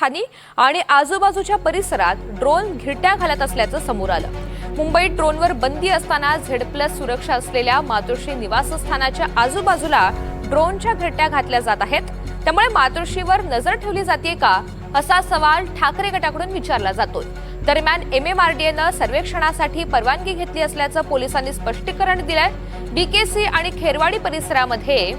स्थानी आणि आजूबाजूच्या परिसरात ड्रोन घिरट्या घालत असल्याचं समोर आलं. मुंबईत ड्रोनवर बंदी असताना झेड प्लस सुरक्षा असलेल्या मातोश्री निवासस्थानाच्या आजूबाजूला ड्रोनच्या घिरट्या घातल्या जात आहेत. त्यामुळे मातोश्रीवर नजर ठेवली जाते का असा सवाल ठाकरे गटाकडून विचारला जातोय. दरम्यान एम एम आर डी एनं सर्वेक्षणासाठी परवानगी घेतली असल्याचं पोलिसांनी स्पष्टीकरण दिलंय. सी आणि खेरवाडी परिसरामध्ये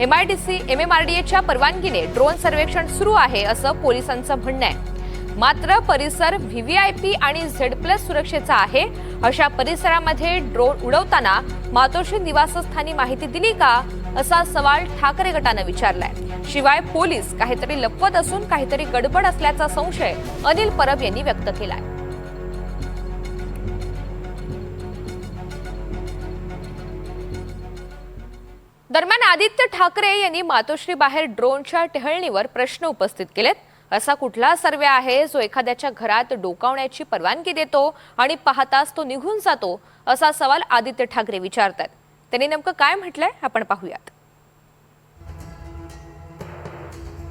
MIDC M M R D एच्या परवानगीने ड्रोन सर्वेक्षण सुरू आहे असं पोलिसांचं म्हणणं आहे. मात्र परिसर व्हीव्हीआयपी आणि झेड प्लस सुरक्षेचा आहे. अशा परिसरामध्ये ड्रोन उडवताना मातोश्री निवासस्थानी माहिती दिली का असा सवाल ठाकरे गटानं विचारलाय. शिवाय पोलीस काहीतरी लपवत असून काहीतरी गडबड असल्याचा संशय अनिल परब यांनी व्यक्त केलाय. दरम्यान आदित्य ठाकरे यांनी मातोश्री बाहेर ड्रोनच्या टेहळणीवर प्रश्न उपस्थित केलेत. असा कुठला सर्वे आहे जो एखाद्याच्या घरात डोकावण्याची परवानगी देतो आणि पाहताच तो निघून जातो असा सवाल आदित्य ठाकरे विचारतात. त्यांनी नेमकं काय म्हटलंय आपण पाहूयात.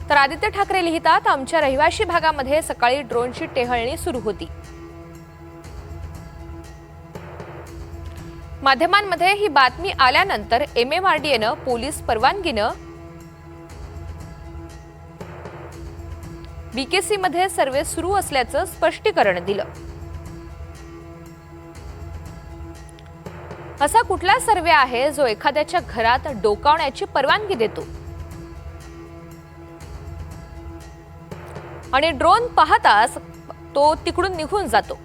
तर आदित्य ठाकरे लिहितात आमच्या रहिवाशी भागामध्ये सकाळी ड्रोनची टेहळणी सुरू होती. माध्यमांमध्ये ही बातमी आल्यानंतर एम एम आर डी एनं पोलीस परवानगीनं बीकेसी मध्ये सर्वे सुरू असल्याचं स्पष्टीकरण दिलं. असा कुठला सर्वे आहे जो एखाद्याच्या घरात डोकावण्याची परवानगी देतो? आणि ड्रोन पाहताच तो तिकडून निघून जातो.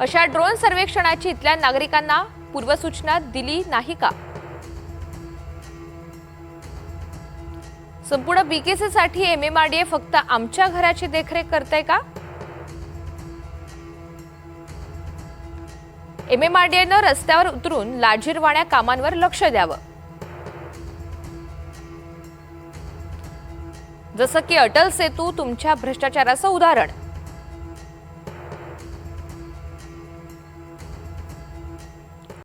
अशा ड्रोन सर्वेक्षणाची इथल्या नागरिकांना पूर्वसूचना दिली नाही का? संपूर्ण बीकेसी साठी एमएमआरडीए फक्त आमच्या घराची देखरेख करते का? एमएमआरडीएनं रस्त्यावर उतरून लाजीरवाण्या कामांवर लक्ष द्यावं. जसं की अटल सेतू तुमच्या भ्रष्टाचाराचं उदाहरण.